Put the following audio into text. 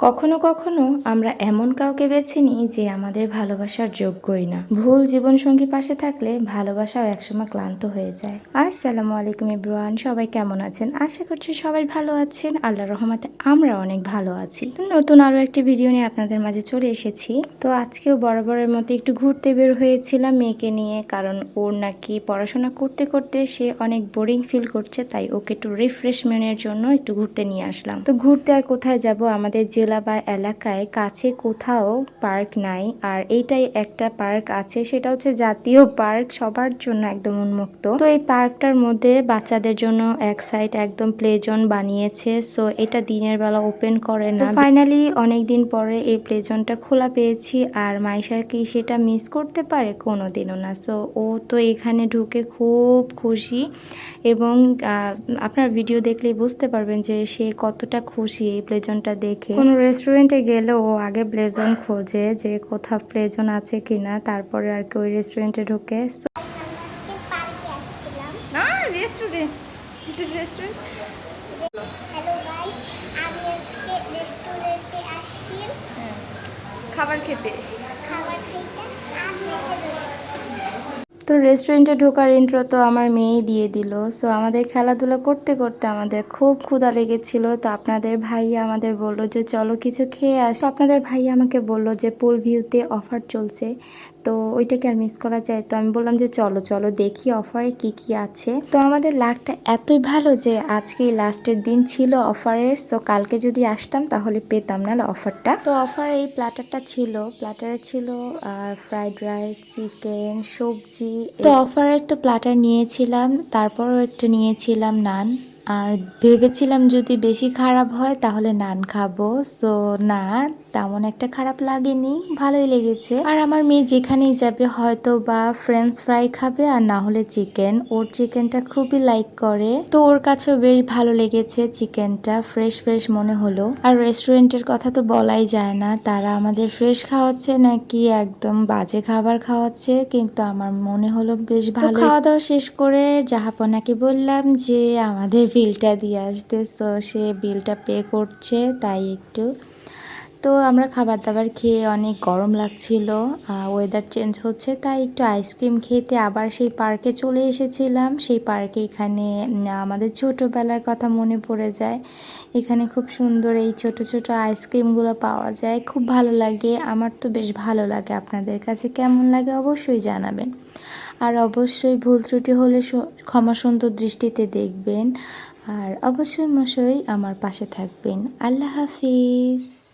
কখনো কখনো আমরা এমন কাউকে বেছে নিই যে আমাদের ভালোবাসার যোগ্যই না। ভুল জীবনসঙ্গী পাশে থাকলে ভালোবাসাও একসময় ক্লান্ত হয়ে যায়। আসসালামু আলাইকুম ইব্রান সবাই কেমন আছেন? আশা করছি সবাই ভালো আছেন। আল্লাহ রহমতে আমরা অনেক ভালো আছি। নতুন আরও একটি ভিডিও নিয়ে আপনাদের মাঝে চলে এসেছি। তো আজকেও বরাবরের মতো একটু ঘুরতে বের হয়েছিলাম মেয়েকে নিয়ে, কারণ ওর নাকি পড়াশোনা করতে করতে সে অনেক বোরিং ফিল করছে, তাই ওকে একটু রিফ্রেশমেন্টের জন্য একটু ঘুরতে নিয়ে আসলাম। তো ঘুরতে আর কোথায় যাব? আমাদের জেলা বা এলাকায় কাছে কোথাও পার্ক নাই আর এইটাই একটা পার্ক আছে সেটা হচ্ছে জাতীয় পার্ক সবার জন্য একদম উন্মুক্ত। তো এই পার্কটার মধ্যে বাচ্চাদের জন্য এক সাইড একদম প্লে জোন বানিয়েছে সো এটা দিনের বেলা ওপেন করে না। ফাইনালি অনেক দিন পরে এই প্লে জোনটা খোলা পেয়েছি আর মাইশা কি সেটা মিস করতে পারে? কোনোদিনও না। সো ও তো এখানে ঢুকে খুব খুশি এবং আপনার ভিডিও দেখলেই বুঝতে পারবেন যে সে কতটা খুশি এই প্লেজনটা দেখে। কোনো রেস্টুরেন্টে গেলে ও আগে প্লেজন খোঁজে যে কোথাও প্লেজন আছে কিনা তারপরে আর কি ওই রেস্টুরেন্টে ঢুকে। So, আজকে পার্কে আসছিলাম না রেস্টুরেন্ট রেস্টুরেন্ট হ্যালো গাইস আমি আজকে রেস্টুরেন্টে আসছি। খাবার খেতে। খাবার খাইতে তো রেস্টুরেন্টে ঢোকার ইন্ট্রো তো আমার মেয়েই দিয়ে দিল। সো আমাদের খেলাধুলা করতে করতে আমাদের খুব ক্ষুধা লেগেছিল। তো আপনাদের ভাইয়া আমাদের বলল যে, চলো কিছু খেয়ে আস। আপনাদের ভাইয়া আমাকে বলল যে পুল ভিউতে অফার চলছে। তো ওইটাকে আর মিস করা যায়। তো আমি বললাম যে চলো চলো দেখি অফারে কি কি আছে। তো আমাদের লাকটা এতই ভালো যে আজকে লাস্টের দিন ছিল অফারের সো কালকে যদি আসতাম তাহলে পেতাম না অফারটা তো অফার এই প্ল্যাটারটা ছিল। প্ল্যাটারে ছিল আর ফ্রাইড রাইস চিকেন সবজি তো অফারের তো প্ল্যাটার নিয়েছিলাম তারপরও একটা নিয়েছিলাম নান। ভেবেছিলাম যদি বেশি খারাপ হয় তাহলে নান খাব। সো না তেমন একটা খারাপ লাগেনি। ভালোই লেগেছে। আর আমার মেয়ে যেখানেই যাবে হয়তো বা ফ্রেঞ্চ ফ্রাই খাবে আর না হলে চিকেন ওর চিকেনটা খুবই লাইক করে। তো ওর কাছেও বেশ ভালো লেগেছে চিকেনটা ফ্রেশ ফ্রেশ মনে হলো। আর রেস্টুরেন্টের কথা তো বলাই যায় না। তারা আমাদের ফ্রেশ খাওয়াচ্ছে নাকি একদম বাজে খাবার খাওয়াচ্ছে? কিন্তু আমার মনে হলো বেশ ভালো খাওয়া দাওয়া শেষ করে জাহাপনাকে বললাম যে আমাদের বিলটা দিয়ে আসতে সো সে বিলটা পে করছে তাই একটু তো আমরা খাবার দাবার খেয়ে অনেক গরম লাগছিল ওয়েদার চেঞ্জ হচ্ছে, তাই একটু আইসক্রিম খেতে আবার সেই পার্কে চলে এসেছিলাম। সেই পার্কে এখানে আমাদের ছোটোবেলার কথা মনে পড়ে যায়। এখানে খুব সুন্দর এই ছোট ছোট আইসক্রিমগুলো পাওয়া যায়। খুব ভালো লাগে, আমার তো বেশ ভালো লাগে। আপনাদের কাছে কেমন লাগে অবশ্যই জানাবেন। আর অবশ্যই ভুল ত্রুটি হলে ক্ষমা সুন্দর দৃষ্টিতে দেখবেন। আর অবশ্যই মশাই আমার পাশে থাকবেন। আল্লাহ হাফিজ।